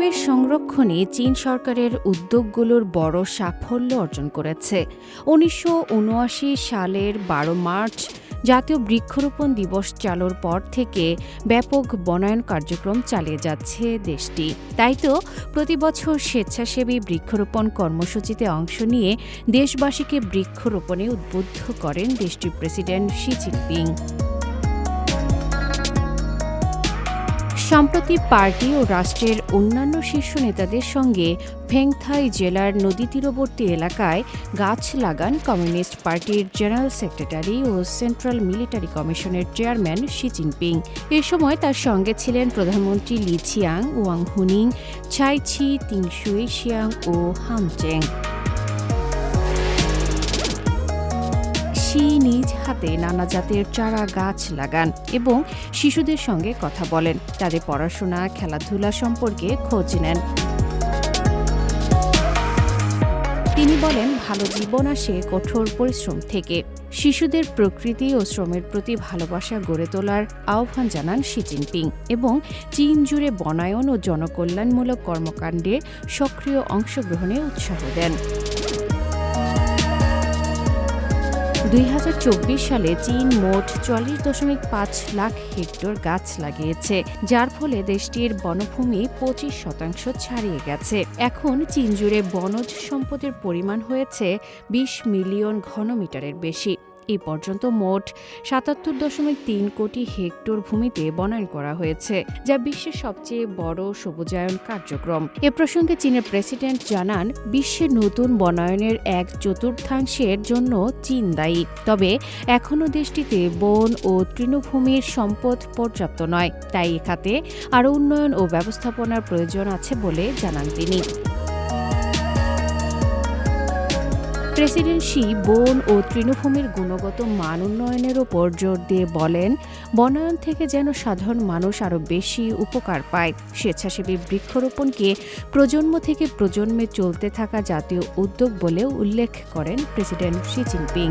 পরিবেশ সংরক্ষণে চীন সরকারের উদ্যোগগুলোর বড় সাফল্য অর্জন করেছে। উনিশশো উনআশি সালের বারো মার্চ জাতীয় বৃক্ষরোপণ দিবস চালুর পর থেকে ব্যাপক বনায়ন কার্যক্রম চালিয়ে যাচ্ছে দেশটি। তাই তো প্রতি বছর স্বেচ্ছাসেবী বৃক্ষরোপণ কর্মসূচিতে অংশ নিয়ে দেশবাসীকে বৃক্ষরোপণে উদ্বুদ্ধ করেন দেশটির প্রেসিডেন্ট শি জিনপিং। সম্প্রতি পার্টি ও রাষ্ট্রের অন্যান্য শীর্ষ নেতাদের সঙ্গে ফেংথাই জেলার নদী তীরবর্তী এলাকায় গাছ লাগান কমিউনিস্ট পার্টির জেনারেল সেক্রেটারি ও সেন্ট্রাল মিলিটারি কমিশনের চেয়ারম্যান শি জিনপিং। এ সময় তার সঙ্গে ছিলেন প্রধানমন্ত্রী লি ছিয়াং ওয়াং হুনিং ছাই ছি শিয়াং ও হামচেং। শি নিজ হাতে নানা জাতের চারা গাছ লাগান এবং শিশুদের সঙ্গে কথা বলেন। তাদের পড়াশোনা, খেলাধুলা সম্পর্কে খোঁজ নেন। তিনি বলেন, ভালো জীবন আসে কঠোর পরিশ্রম থেকে। শিশুদের প্রকৃতি ও শ্রমের প্রতি ভালোবাসা গড়ে তোলার আহ্বান জানান শি জিনপিং এবং চীন জুড়ে বনায়ন ও জনকল্যাণমূলক কর্মকাণ্ডে সক্রিয় অংশগ্রহণে উৎসাহ দেন। দুই হাজার চব্বিশ সালে চীন মোট চল্লিশ দশমিক পাঁচ লাখ হেক্টর গাছ লাগিয়েছে, যার ফলে দেশটির বনভূমি পঁচিশ শতাংশ ছাড়িয়ে গেছে। এখন চীন জুড়ে বনজ সম্পদের পরিমাণ হয়েছে বিশ মিলিয়ন ঘনমিটারের বেশি। এই পর্যন্ত মোট সাতাত্তর দশমিক তিন কোটি হেক্টর ভূমিতে বনায়ন করা হয়েছে, যা বিশ্বের সবচেয়ে বড় সবুজায়ন কার্যক্রম। এ প্রসঙ্গে চীনের প্রেসিডেন্ট জানান বিশ্বের নতুন বনায়নের এক চতুর্থাংশের জন্য চীন দায়ী। তবে এখনও দেশটিতে বন ও তৃণভূমির সম্পদ পর্যাপ্ত নয়, তাই এ খাতে আরও উন্নয়ন ও ব্যবস্থাপনার প্রয়োজন আছে বলে জানান তিনি। প্রেসিডেন্ট শি বন ও তৃণভূমির গুণগত মান উন্নয়নের ওপর জোর দিয়ে বলেন, বনায়ন থেকে যেন সাধারণ মানুষ আরও বেশি উপকার পায়। স্বেচ্ছাসেবী বৃক্ষরোপণকে প্রজন্ম থেকে প্রজন্মে চলতে থাকা জাতীয় উদ্যোগ বলে উল্লেখ করেন প্রেসিডেন্ট শি জিনপিং।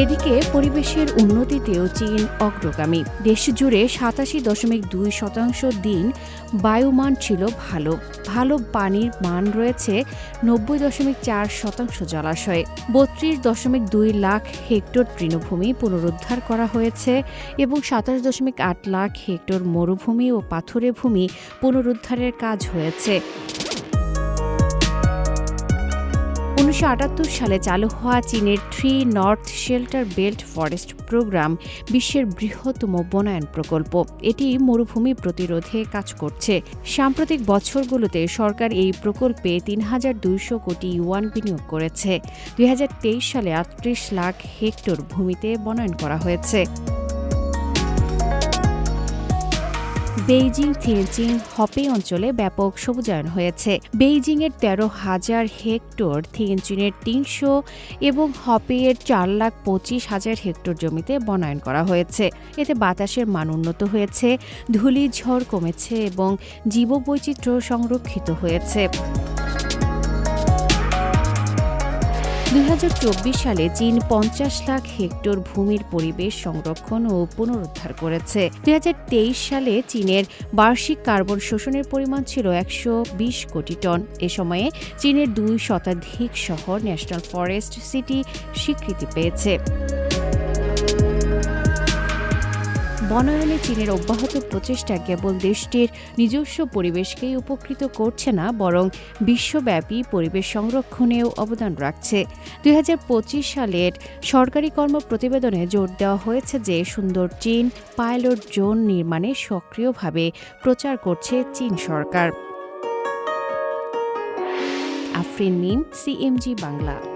এদিকে পরিবেশের উন্নতিতেও চীন অগ্রগামী। দেশ জুড়ে সাতাশি দশমিক দুই শতাংশ দিন বায়ুমান ছিল ভালো। ভালো পানির মান রয়েছে নব্বই দশমিক চার শতাংশ জলাশয়ে। বত্রিশ দশমিক দুই লাখ হেক্টর তৃণভূমি পুনরুদ্ধার করা হয়েছে এবং সাতাশ দশমিক আট লাখ হেক্টর মরুভূমি ও পাথুরে ভূমি পুনরুদ্ধারের কাজ হয়েছে। উনিশশো সালে চালু হওয়া চীনের three north shelter belt forest programme বিশ্বের বৃহত্তম বনায়ন প্রকল্প। এটি মরুভূমি প্রতিরোধে কাজ করছে। সাম্প্রতিক বছরগুলোতে সরকার এই প্রকল্পে তিন হাজার দুইশো কোটি ইউয়ান বিনিয়োগ করেছে। দুই হাজার তেইশ সালে আটত্রিশ লাখ হেক্টর ভূমিতে বনায়ন করা হয়েছে। বেইজিং থিয়েজিং হপে অঞ্চলে ব্যাপক সবুজায়ন হয়েছে। বেইজিং এর তেরো হাজার হেক্টর থিয়েঞ্চিনের তিনশো এবং হপে এর চার লাখ পঁচিশ হাজার হেক্টর জমিতে বনায়ন করা হয়েছে। এতে বাতাসের মান উন্নত হয়েছে, ধূলিঝড় কমেছে এবং জীববৈচিত্র্য সংরক্ষিত হয়েছে। দুই হাজার চব্বিশ সালে চীন পঞ্চাশ লাখ হেক্টর ভূমির পরিবেশ সংরক্ষণ ও পুনরুদ্ধার করেছে। দুই হাজার তেইশ সালে চীনের বার্ষিক কার্বন শোষণের পরিমাণ ছিল একশো বিশ কোটি টন। এ সময়ে চীনের দুই শতাধিক শহর ন্যাশনাল ফরেস্ট সিটি স্বীকৃতি পেয়েছে। বনায়নে চীনের অব্যাহত প্রচেষ্টা কেবল দেশটির নিজস্ব পরিবেশকেই উপকৃত করছে না, বরং বিশ্বব্যাপী পরিবেশ সংরক্ষণেও অবদান রাখছে। দুই হাজার পঁচিশ সালের সরকারি কর্ম প্রতিবেদনে জোর দেওয়া হয়েছে যে সুন্দর চীন পাইলট জোন নির্মাণে সক্রিয়ভাবে প্রচার করছে চীন সরকার। আফরিন মিম, সিএমজি বাংলা।